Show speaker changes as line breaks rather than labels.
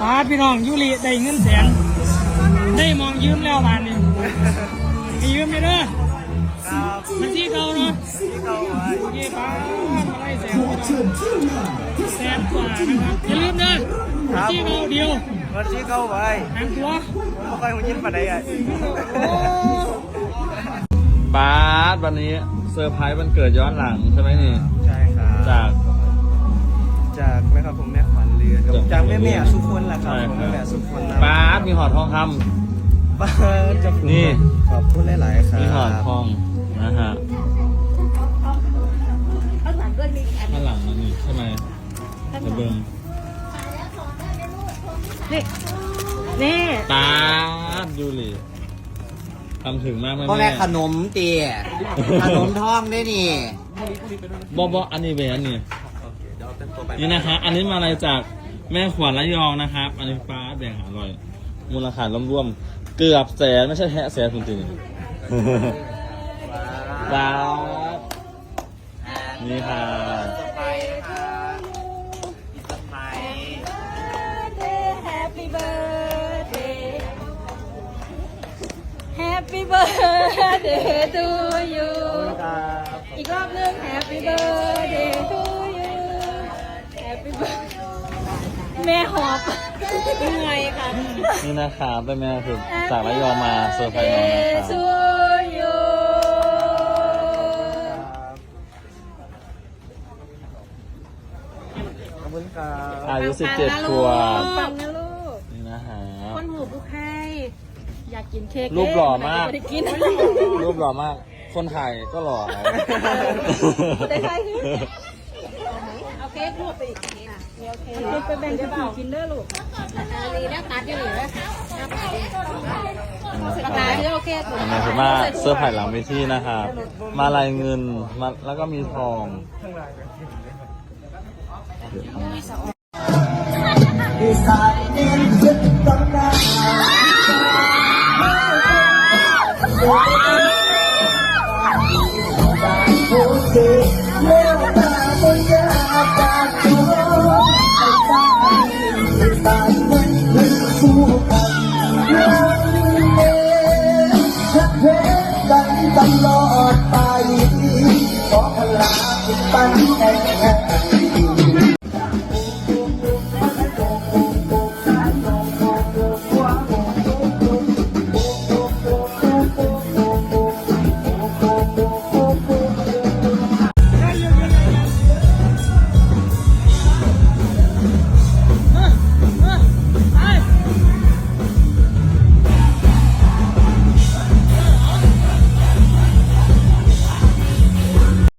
ปาดพี่น้องยูริได้เงินแสน ได้มองยืมแล้วบานนี้ให้ยืมไปเด้อ
ครับ
มันที่เก่าเนาะ
ที่เขาไว้
โอเคป้ามาไล่แสนพี่น้องแสนกว่านะครับอย่าลืมนะมันที่เก่าเดียว
วันที่เขาไว้
หางตัว
ผมไม่ค่อยหุ่นยินปานใดอะ
บาสวันนี้เซอร์ไพรส์วันเกิดย้อนหลังใช่ไหมนี่
นแหละครับ
ใช่
ผม
ครับ
แม่แม่สุคน
บาสมีหอดทองค
บ้าสจะ
นี่
ขอบคุณหลายๆครัำบ
มีหอดทองนะฮะ
ข้างหลังก็มีอัน
ข้างหลังนั่นนี่ใช่ไหมเดี๋ยวเบิ้ง
นี่นี่
ตาสยูริทำถึงมากไหม
พ่อแม่ขนมเตี๋ยขนมท้องได้นี่
บอบออันนี้เวนนี่นี่นะคะ อันนี้มาอะไรจาก แม่ขวัญระยองนะครับอันนี้ฟ้าแบ่งอร่อย มูลค่ารวมๆเกือบแสนไม่ใช่แค่แสนจริงๆบาสนี่ค่ะ
แฮปปี้เบิร์ดเดย์แฮปปี้เบิร์ดเดย์ทูยูอีกรอบนึงแฮปปี้ แม่หอบยังไงคะ
นี่นะครับเป็นแม่คือจากระยองมาเซอร์ไพรส์น้องนะครับ
ทูยู
ขอบคุณครับ
อายุ17ขวบ
ปังนะลูก
นี่นะฮะ
คนหูบุกให้อยากกินเค้ก
รูปหล่อมาก
ไได้กิน
รูปหล่อมาก คนถ่ายก็หล่อนะ
ได้ใครเอาเค้กลูกไปอีกโอเคลูกไปแบ่งกันกินเด้อลูกนี่นะตัดอยู่นี่นะตัดที่โอเคถูก
อันนี้คือมาเซอร์ไพรส์หลังเวทีนะครับ มาลายเงินมาแล้วก็มีทอง
ต ปันแต่